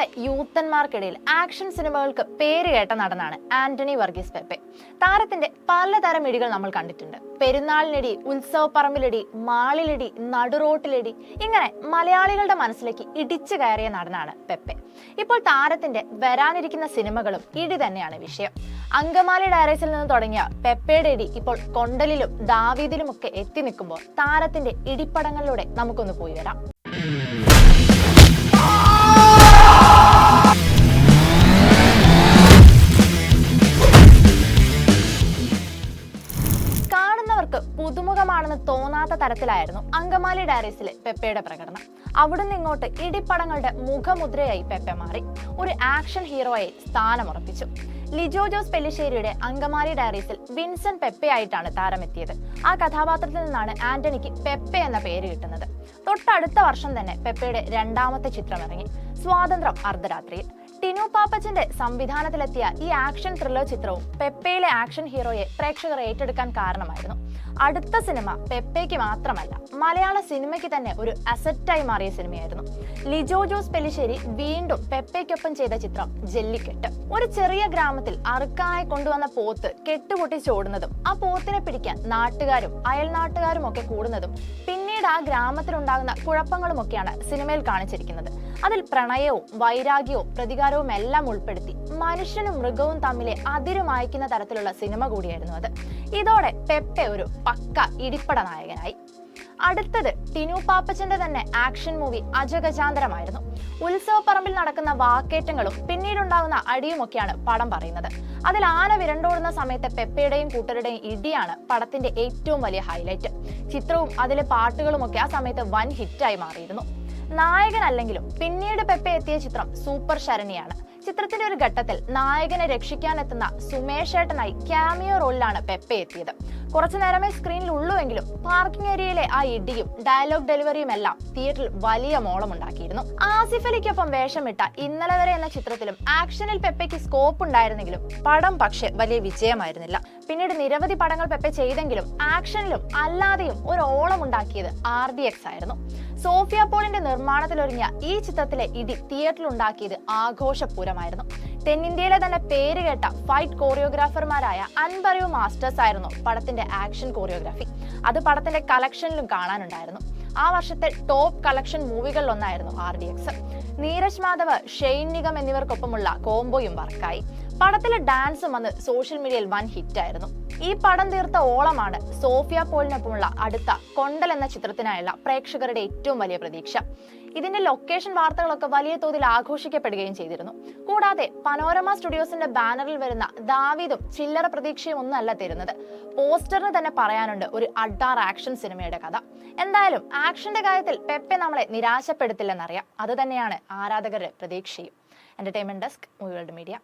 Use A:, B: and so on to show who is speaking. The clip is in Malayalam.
A: കേരളത്തിലെ യൂത്തന്മാർക്കിടയിൽ ആക്ഷൻ സിനിമകൾക്ക് പേര് കേട്ട നടനാണ് ആന്റണി വർഗീസ് പെപ്പെ. താരത്തിന്റെ പലതരം ഇടികൾ നമ്മൾ കണ്ടിട്ടുണ്ട്. പെരുന്നാളിനിടി ഉത്സവപ്പറമ്പിലിടി മാളിലിടി നടുറോട്ടിലിടി ഇങ്ങനെ മലയാളികളുടെ മനസ്സിലേക്ക് ഇടിച്ചു കയറിയ നടനാണ് പെപ്പെ. ഇപ്പോൾ താരത്തിന്റെ വരാനിരിക്കുന്ന സിനിമകളും ഇടി തന്നെയാണ് വിഷയം. അങ്കമാലി ഡയറീസിൽ നിന്ന് തുടങ്ങിയ പെപ്പയുടെ ഇടി ഇപ്പോൾ കൊണ്ടലിലും ദാവീദിലുമൊക്കെ എത്തി നിൽക്കുമ്പോൾ താരത്തിന്റെ ഇടിപ്പടങ്ങളിലൂടെ നമുക്കൊന്ന് പോയി വരാം. കാണുന്നവർക്ക് പുതുമുഖമാണെന്ന് തോന്നാത്ത തരത്തിലായിരുന്നു അങ്കമാലി ഡയറീസിലെ പെപ്പയുടെ പ്രകടനം. അവിടുന്ന് ഇങ്ങോട്ട് ഇടിപ്പടങ്ങളുടെ മുഖമുദ്രയായി പെപ്പെ മാറി. ഒരു ആക്ഷൻ ഹീറോയെ സ്ഥാനമുറപ്പിച്ചു. ലിജോ ജോസ് പെല്ലിശ്ശേരിയുടെ അങ്കമാലി ഡയറീസിൽ വിൻസൻ പെപ്പയായിട്ടാണ് താരമെത്തിയത്. ആ കഥാപാത്രത്തിൽ നിന്നാണ് ആന്റണിക്ക് പെപ്പ എന്ന പേര് കിട്ടുന്നത്. തൊട്ടടുത്ത വർഷം തന്നെ പെപ്പയുടെ രണ്ടാമത്തെ ചിത്രം ഇറങ്ങി സ്വാതന്ത്ര്യം അർദ്ധരാത്രിയിൽ. ടിനു പാപ്പച്ചന്റെ സംവിധാനത്തിലെത്തിയ ഈ ആക്ഷൻ ത്രില്ലർ ചിത്രവും പെപ്പയിലെ ആക്ഷൻ ഹീറോയെ പ്രേക്ഷകർ ഏറ്റെടുക്കാൻ കാരണമായിരുന്നു. അടുത്ത സിനിമ പെപ്പയ്ക്ക് മാത്രമല്ല മലയാള സിനിമയ്ക്ക് തന്നെ ഒരു അസറ്റായി മാറിയ സിനിമയായിരുന്നു. ലിജോ ജോസ് പെല്ലിശ്ശേരി വീണ്ടും പെപ്പയ്ക്കൊപ്പം ചെയ്ത ചിത്രം ജെല്ലിക്കെട്ട്. ഒരു ചെറിയ ഗ്രാമത്തിൽ അറുക്കാനായി കൊണ്ടുവന്ന പോത്ത് കെട്ടുപൊട്ടി ചോടുന്നതും ആ പോത്തിനെ പിടിക്കാൻ നാട്ടുകാരും അയൽനാട്ടുകാരും ഒക്കെ കൂടുന്നതും പിന്നീട് ആ ഗ്രാമത്തിലുണ്ടാകുന്ന കുഴപ്പങ്ങളുമൊക്കെയാണ് സിനിമയിൽ കാണിച്ചിരിക്കുന്നത്. അതിൽ പ്രണയവും വൈരാഗ്യവും പ്രതികാരവും എല്ലാം ഉൾപ്പെടുത്തി മനുഷ്യനും മൃഗവും തമ്മിലെ അതിരുമായിക്കുന്ന തരത്തിലുള്ള സിനിമ കൂടിയായിരുന്നു അത്. ഇതോടെ പെപ്പെ ഒരു പക്ക ഇടിപ്പട നായകനായി. അടുത്തത് ടിനു പാപ്പച്ചന്റെ തന്നെ ആക്ഷൻ മൂവി അജഗജാന്തരമായിരുന്നു. ഉത്സവപ്പറമ്പിൽ നടക്കുന്ന വാക്കേറ്റങ്ങളും പിന്നീടുണ്ടാകുന്ന അടിയുമൊക്കെയാണ് പടം പറയുന്നത്. അതിൽ ആന വിരണ്ടോടുന്ന സമയത്ത് പെപ്പയുടെയും കൂട്ടരുടെയും ഇടിയാണ് പടത്തിന്റെ ഏറ്റവും വലിയ ഹൈലൈറ്റ് ചിത്രവും അതിലെ പാട്ടുകളുമൊക്കെ ആ സമയത്ത് വൻ ഹിറ്റായി മാറിയിരുന്നു. നായകനല്ലെങ്കിലും പിന്നീട് പെപ്പെ എത്തിയ ചിത്രം സൂപ്പർ ശരണിയാണ്. ചിത്രത്തിന്റെ ഒരു ഘട്ടത്തിൽ നായകനെ രക്ഷിക്കാനെത്തുന്ന സുമേഷ് ഏട്ടനായി ക്യാമിയോ റോളിലാണ് പെപ്പെ എത്തിയത്. കുറച്ചു നേരമേ സ്ക്രീനിൽ ഉള്ളുവെങ്കിലും പാർക്കിംഗ് ഏരിയയിലെ ആ ഇടിയും ഡയലോഗ് ഡെലിവറിയും എല്ലാം തിയേറ്ററിൽ വലിയ മോളമുണ്ടാക്കിയിരുന്നു. ആസിഫ് അലിക്കൊപ്പം വേഷമിട്ട ഇന്നലെ വരെ എന്ന ചിത്രത്തിലും ആക്ഷനിൽ പെപ്പയ്ക്ക് സ്കോപ്പ് ഉണ്ടായിരുന്നെങ്കിലും പടം പക്ഷെ വലിയ വിജയമായിരുന്നില്ല. പിന്നീട് നിരവധി പടങ്ങൾ പെപ്പെ ചെയ്തെങ്കിലും ആക്ഷനിലും അല്ലാതെയും ഒരു ഓളം ഉണ്ടാക്കിയത് ആർ ഡി എക്സ് ആയിരുന്നു. സോഫിയ പോളിന്റെ നിർമ്മാണത്തിലൊരുങ്ങിയ ഈ ചിത്രത്തിലെ ഇതി തിയേറ്ററിൽ ഉണ്ടാക്കിയത് ആഘോഷപൂരമായിരുന്നു. തെന്നിന്ത്യയിലെ തന്നെ പേര് കേട്ട ഫൈറ്റ് കോറിയോഗ്രാഫർമാരായ അൻപറിയു മാസ്റ്റേഴ്സ് ആയിരുന്നു പടത്തിന്റെ ആക്ഷൻ കോറിയോഗ്രാഫി. അത് പടത്തിന്റെ കളക്ഷനിലും കാണാനുണ്ടായിരുന്നു. ആ വർഷത്തെ top collection മൂവികളിലൊന്നായിരുന്നു R D X. Neeraj Madhav Shane Nigam എന്നിവർക്കൊപ്പമുള്ള കോംബോയും വർക്കായി. പടത്തിലെ ഡാൻസും അന്ന് സോഷ്യൽ മീഡിയയിൽ വൻ ഹിറ്റായിരുന്നു. ഈ പടം തീർത്ത ഓളമാണ് സോഫിയ പോളിനൊപ്പമുള്ള അടുത്ത കൊണ്ടൽ എന്ന ചിത്രത്തിനായുള്ള പ്രേക്ഷകരുടെ ഏറ്റവും വലിയ പ്രതീക്ഷ. ഇതിന്റെ ലൊക്കേഷൻ വാർത്തകളൊക്കെ വലിയ തോതിൽ ആഘോഷിക്കപ്പെടുകയും ചെയ്തിരുന്നു. കൂടാതെ പനോരമ സ്റ്റുഡിയോസിന്റെ ബാനറിൽ വരുന്ന ദാവീദും ചില്ലറ പ്രതീക്ഷയും ഒന്നല്ല തരുന്നത്. പോസ്റ്ററിന് തന്നെ പറയാനുണ്ട് ഒരു അഡ്ഡാർ ആക്ഷൻ സിനിമയുടെ കഥ. എന്തായാലും ആക്ഷന്റെ കാര്യത്തിൽ പെപ്പെ നമ്മളെ നിരാശപ്പെടുത്തില്ലെന്നറിയാം. അത് തന്നെയാണ് ആരാധകരുടെ പ്രതീക്ഷയും. Entertainment desk movie world media